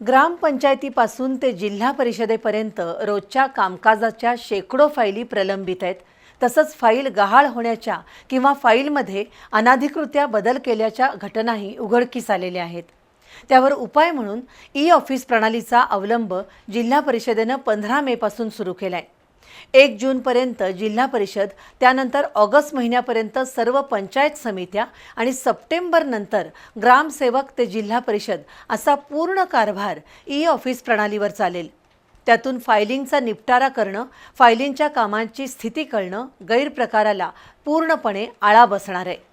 ग्रामपंचायतीपासून ते जिल्हा परिषदेपर्यंत रोजच्या कामकाजाच्या शेकडो फाईली प्रलंबित आहेत. तसंच फाईल गहाळ होण्याच्या किंवा फाईलमध्ये अनाधिकृत्या बदल केल्याच्या घटनाही उघडकीस आलेल्या आहेत. त्यावर उपाय म्हणून ई ऑफिस प्रणालीचा अवलंब जिल्हा परिषदेनं पंधरा मेपासून सुरू केला आहे एक जूनपर्यंत जिल्हा परिषद त्यानंतर ऑगस्ट महिन्यापर्यंत सर्व पंचायत समित्या आणि सप्टेंबरनंतर ग्रामसेवक ते जिल्हा परिषद असा पूर्ण कारभार ई ऑफिस प्रणालीवर चालेल. त्यातून फायलिंगचा निपटारा करणं फायलिंगच्या कामांची स्थिती कळणं गैरप्रकाराला पूर्णपणे आळा बसणार आहे.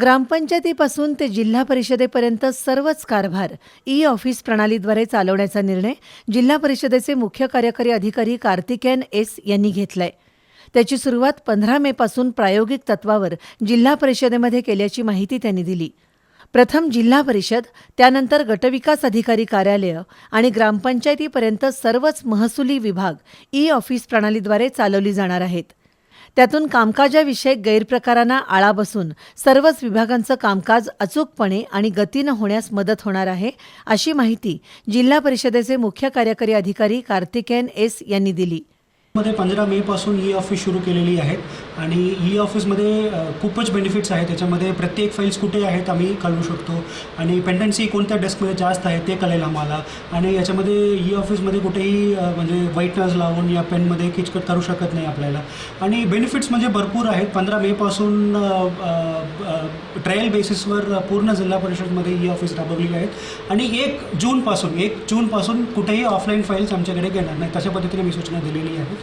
ग्रामपंचायतीपासून ते जिल्हा परिषदेपर्यंत सर्वच कारभार ई ऑफिस प्रणालीद्वारे चालवण्याचा निर्णय जिल्हा परिषदेचे मुख्य कार्यकारी अधिकारी कार्तिकेयन एस यांनी घेतलाय. त्याची सुरुवात पंधरा मेपासून प्रायोगिक तत्वावर जिल्हा परिषदेमध्ये केल्याची माहिती त्यांनी दिली. प्रथम जिल्हा परिषद त्यानंतर गटविकास अधिकारी कार्यालय आणि ग्रामपंचायतीपर्यंत सर्वच महसुली विभाग ई ऑफिस प्रणालीद्वारे चालवली जाणार आहेत. त्यातून कामकाजाविषयक गैरप्रकारांना आळा बसून सर्वच विभागांचं कामकाज अचूकपणे आणि गतीनं होण्यास मदत होणार आहे अशी माहिती जिल्हा परिषदेचे मुख्य कार्यकारी अधिकारी कार्तिकेयन एस यांनी दिली. मध्ये पंधरा मेपासून ई ऑफिस सुरू केलेली आहे आणि ई ऑफिसमध्ये खूपच बेनिफिट्स आहेत. त्याच्यामध्ये प्रत्येक फाईल्स कुठे आहेत आम्ही कळवू शकतो. आणि पेंडन्सी कोणत्या डेस्कमध्ये जास्त आहे ते कळेल आम्हाला. आणि याच्यामध्ये ई ऑफिसमध्ये कुठेही म्हणजे व्हाईटनर्स लावून या पेनमध्ये किचकट करू शकत नाही आपल्याला. आणि बेनिफिट्स म्हणजे भरपूर आहेत. पंधरा मेपासून ट्रायल बेसिसवर पूर्ण जिल्हा परिषदमध्ये ई ऑफिस राबवलेली आहेत. आणि एक जूनपासून एक जूनपासून कुठेही ऑफलाईन फाईल्स आमच्याकडे घेणार नाही तशा पद्धतीने मी सूचना दिलेली आहे.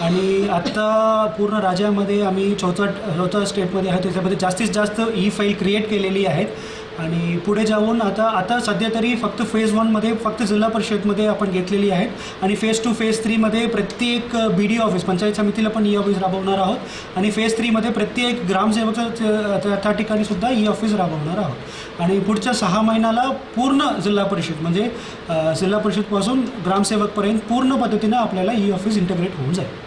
आणि आत्ता पूर्ण राज्यामध्ये आम्ही चौथा चौथा स्टेटमध्ये आहे त्याच्यामध्ये जास्तीत जास्त ई फाईल क्रिएट केलेली आहेत. आणि पुढे जाऊन आता आता सध्या तरी फक्त फेज वनमध्ये फक्त जिल्हा परिषदमध्ये आपण घेतलेली आहेत. आणि फेज टू फेज थ्रीमध्ये प्रत्येक बी डी ऑफिस पंचायत समितीला पण e ई ऑफिस राबवणार आहोत. आणि फेज थ्रीमध्ये प्रत्येक ग्रामसेवकचं त्या- त्या- ठिकाणी सुद्धा e ई ऑफिस राबवणार आहोत. आणि पुढच्या सहा महिन्याला पूर्ण जिल्हा परिषद म्हणजे जिल्हा परिषदपासून ग्रामसेवकपर्यंत पूर्ण पद्धतीनं आपल्याला ई ऑफिस इंटग्रेट होऊन जाईल.